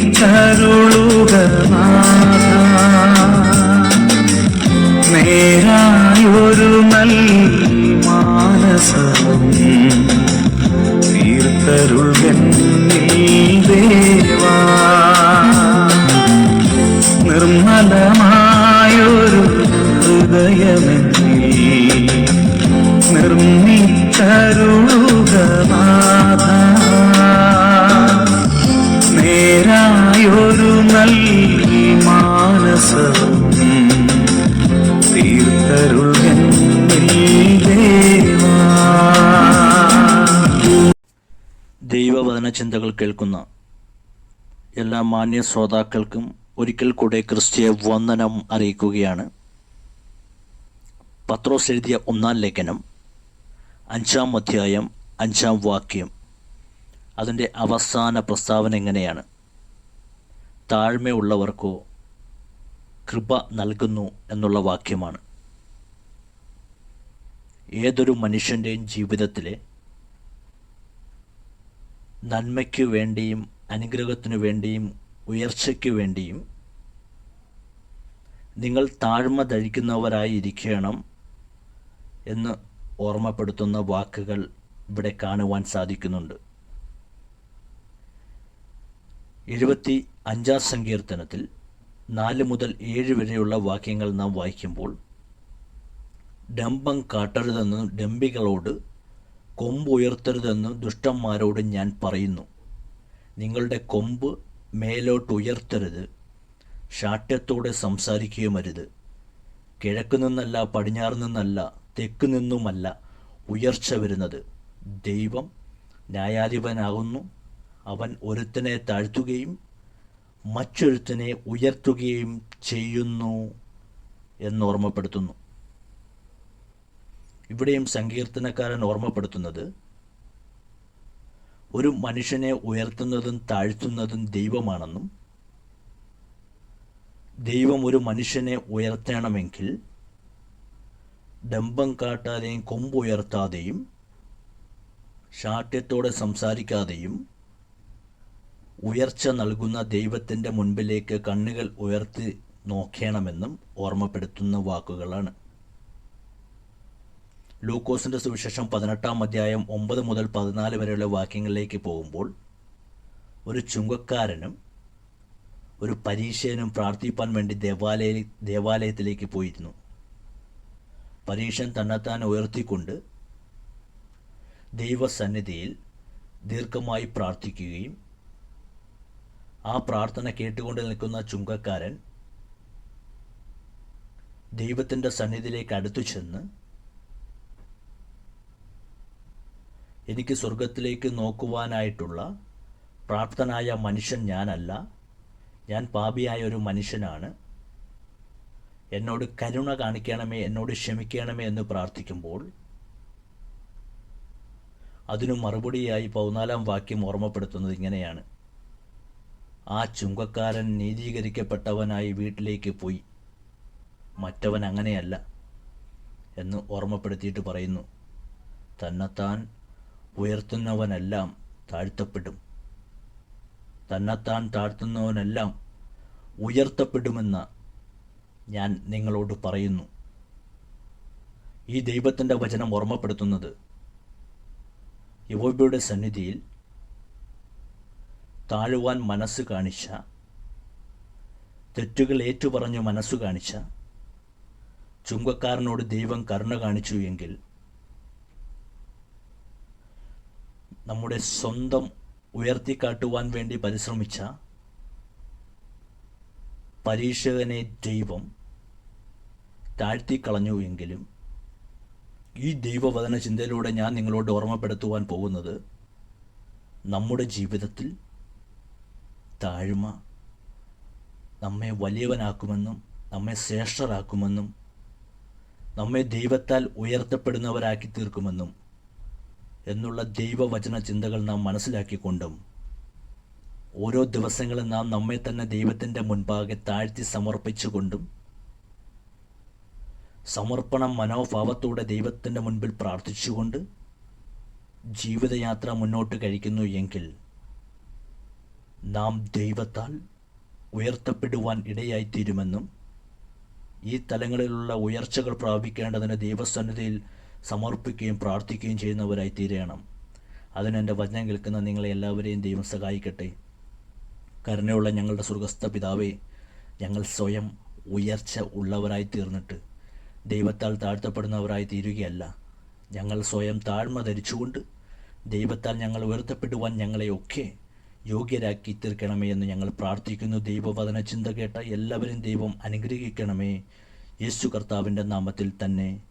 തിരിച്ചരുളുക നേരായൊരു നല്ല മാനസവും തീർത്തരുൾകൻ നിർമ്മലമായൊരു ഹൃദയമെന്നിൽ നിർമ്മിച്ചരുളുക നാഥ. ദൈവവചന ചിന്തകൾ കേൾക്കുന്ന എല്ലാ മാന്യ ശ്രോതാക്കൾക്കും ഒരിക്കൽ കൂടെ ക്രിസ്തീയ വന്ദനം അറിയിക്കുകയാണ്. പത്രോസ് എഴുതിയ ഒന്നാം ലേഖനം അഞ്ചാം അധ്യായം അഞ്ചാം വാക്യം. അതിന്റെ അവസാന പ്രസ്താവന എങ്ങനെയാണ്? താഴ്മയുള്ളവർക്കോ കൃപ നൽകുന്നു എന്നുള്ള വാക്യമാണ്. ഏതൊരു മനുഷ്യന്റെയും ജീവിതത്തിലെ നന്മയ്ക്കു വേണ്ടിയും അനുഗ്രഹത്തിനു വേണ്ടിയും ഉയർച്ചയ്ക്ക് വേണ്ടിയും നിങ്ങൾ താഴ്മ ധരിക്കുന്നവരായിരിക്കണം എന്ന് ഓർമ്മപ്പെടുത്തുന്ന വാക്കുകൾ ഇവിടെ കാണുവാൻ സാധിക്കുന്നുണ്ട്. എഴുപത്തി അഞ്ചാം സങ്കീർത്തനത്തിൽ നാല് മുതൽ ഏഴ് വരെയുള്ള വാക്യങ്ങൾ നാം വായിക്കുമ്പോൾ ഡംബം കാട്ടരുതെന്ന് ഡംബികളോട് കൊമ്പ് ഉയർത്തരുതെന്ന് ദുഷ്ടന്മാരോട് ഞാൻ പറയുന്നു. നിങ്ങളുടെ കൊമ്പ് മേലോട്ട് ഉയർത്തരുത് ശാഠ്യത്തോടെ സംസാരിക്കുകയുമരുത്. കിഴക്ക് നിന്നല്ല പടിഞ്ഞാറ് നിന്നല്ല തെക്ക് നിന്നുമല്ല ഉയർച്ച വരുന്നത്. ദൈവം ന്യായാധിപനാകുന്നു. അവൻ ഒരുത്തനെ താഴ്ത്തുകയും മറ്റൊരുത്തനെ ഉയർത്തുകയും ചെയ്യുന്നു എന്ന് ഓർമ്മപ്പെടുത്തുന്നു. ഇവിടെയും സങ്കീർത്തനക്കാരൻ ഓർമ്മപ്പെടുത്തുന്നത് ഒരു മനുഷ്യനെ ഉയർത്തുന്നതും താഴ്ത്തുന്നതും ദൈവമാണെന്നും ദൈവം ഒരു മനുഷ്യനെ ഉയർത്തണമെങ്കിൽ ഡംബം കാട്ടാതെയും കൊമ്പുയർത്താതെയും ശാഠ്യത്തോടെ സംസാരിക്കാതെയും ഉയർച്ച നൽകുന്ന ദൈവത്തിന്റെ മുൻപിലേക്ക് കണ്ണുകൾ ഉയർത്തി നോക്കണമെന്നും ഓർമ്മപ്പെടുത്തുന്ന വാക്കുകളാണ്. ലൂക്കോസിന്റെ സുവിശേഷം പതിനെട്ടാം അധ്യായം ഒമ്പത് മുതൽ പതിനാല് വരെയുള്ള വാക്യങ്ങളിലേക്ക് പോകുമ്പോൾ ഒരു ചുങ്കക്കാരനും ഒരു പരീക്ഷനും പ്രാർത്ഥിപ്പാൻ വേണ്ടി ദേവാലയ ദേവാലയത്തിലേക്ക് പോയിരുന്നു. പരീക്ഷൻ തന്നെത്താൻ ഉയർത്തിക്കൊണ്ട് ദൈവസന്നിധിയിൽ ദീർഘമായി പ്രാർത്ഥിക്കുകയും ആ പ്രാർത്ഥന കേട്ടുകൊണ്ട് നിൽക്കുന്ന ചുങ്കക്കാരൻ ദൈവത്തിന്റെ സന്നിധിയിലേക്ക് അടുത്തു ചെന്ന് എനിക്ക് സ്വർഗത്തിലേക്ക് നോക്കുവാനായിട്ടുള്ള പ്രാപ്തനായ മനുഷ്യൻ ഞാനല്ല. ഞാൻ പാപിയായ ഒരു മനുഷ്യനാണ്. എന്നോട് കരുണ കാണിക്കണമേ എന്നോട് ക്ഷമിക്കണമേ എന്ന് പ്രാർത്ഥിക്കുമ്പോൾ അതിനു മറുപടിയായി പതിനാലാം വാക്യം ഓർമ്മപ്പെടുത്തുന്നത് ഇങ്ങനെയാണ്. ആ ചുങ്കക്കാരൻ നീതീകരിക്കപ്പെട്ടവനായി വീട്ടിലേക്ക് പോയി. മറ്റവൻ അങ്ങനെയല്ല എന്ന് ഓർമ്മപ്പെടുത്തിയിട്ട് പറയുന്നു. തന്നെത്താൻ ഉയർത്തുന്നവനെല്ലാം താഴ്ത്തപ്പെടും. തന്നെത്താൻ താഴ്ത്തുന്നവനെല്ലാം ഉയർത്തപ്പെടുമെന്ന് ഞാൻ നിങ്ങളോട് പറയുന്നു. ഈ ദൈവത്തിന്റെ വചനം ഓർമ്മപ്പെടുത്തുന്നത് യുവബിയുടെ സന്നിധിയിൽ താഴുവാൻ മനസ്സ് കാണിച്ച. തെറ്റുകൾ ഏറ്റുപറഞ്ഞു മനസ്സു കാണിച്ച. ചുങ്കക്കാരനോട് ദൈവം കരുണ കാണിച്ചു എങ്കിൽ. നമ്മുടെ സ്വന്തം ഉയർത്തിക്കാട്ടുവാൻ വേണ്ടി പരിശ്രമിച്ച പരീക്ഷകനെ ദൈവം താഴ്ത്തിക്കളഞ്ഞു എങ്കിലും ഈ ദൈവവചന ചിന്തയിലൂടെ ഞാൻ നിങ്ങളോട് ഓർമ്മപ്പെടുത്തുവാൻ പോകുന്നത് നമ്മുടെ ജീവിതത്തിൽ താഴ്മ നമ്മെ വലിയവനാക്കുമെന്നും നമ്മെ ശ്രേഷ്ഠരാക്കുമെന്നും നമ്മെ ദൈവത്താൽ ഉയർത്തപ്പെടുന്നവരാക്കി തീർക്കുമെന്നും എന്നുള്ള ദൈവവചന ചിന്തകൾ നാം മനസ്സിലാക്കിക്കൊണ്ടും ഓരോ ദിവസങ്ങളും നാം നമ്മെ തന്നെ ദൈവത്തിന്റെ മുൻപാകെ താഴ്ത്തി സമർപ്പിച്ചുകൊണ്ടും സമർപ്പണ മനോഭാവത്തോടെ ദൈവത്തിന്റെ മുൻപിൽ പ്രാർത്ഥിച്ചുകൊണ്ട് ജീവിതയാത്ര മുന്നോട്ട് കഴിക്കുന്നു എങ്കിൽ നാം ദൈവത്താൽ ഉയർത്തപ്പെടുവാൻ ഇടയായിത്തീരുമെന്നും ഈ തലങ്ങളിലുള്ള ഉയർച്ചകൾ പ്രാപിക്കേണ്ടതിന് ദൈവസന്നിധിയിൽ സമർപ്പിക്കുകയും പ്രാർത്ഥിക്കുകയും ചെയ്യുന്നവരായി തീരണം അതിന് എന്റെ വചനം കേൾക്കുന്ന നിങ്ങളെ എല്ലാവരെയും ദൈവം സഹായിക്കട്ടെ. കരുണയുള്ള ഞങ്ങളുടെ സുഖസ്ഥ പിതാവേ ഞങ്ങൾ സ്വയം ഉയർച്ച ഉള്ളവരായി തീർന്നിട്ട് ദൈവത്താൽ താഴ്ത്തപ്പെടുന്നവരായി തീരുകയല്ല ഞങ്ങൾ സ്വയം താഴ്മ ധരിച്ചുകൊണ്ട് ദൈവത്താൽ ഞങ്ങൾ ഉയർത്തപ്പെടുവാൻ ഞങ്ങളെയൊക്കെ യോഗ്യരാക്കി തീർക്കണമേ എന്ന് ഞങ്ങൾ പ്രാർത്ഥിക്കുന്നു. ദൈവവചന ചിന്ത കേട്ട എല്ലാവരും ദൈവം അനുഗ്രഹിക്കണമേ. യേശു കർത്താവിന്റെ നാമത്തിൽ തന്നെ.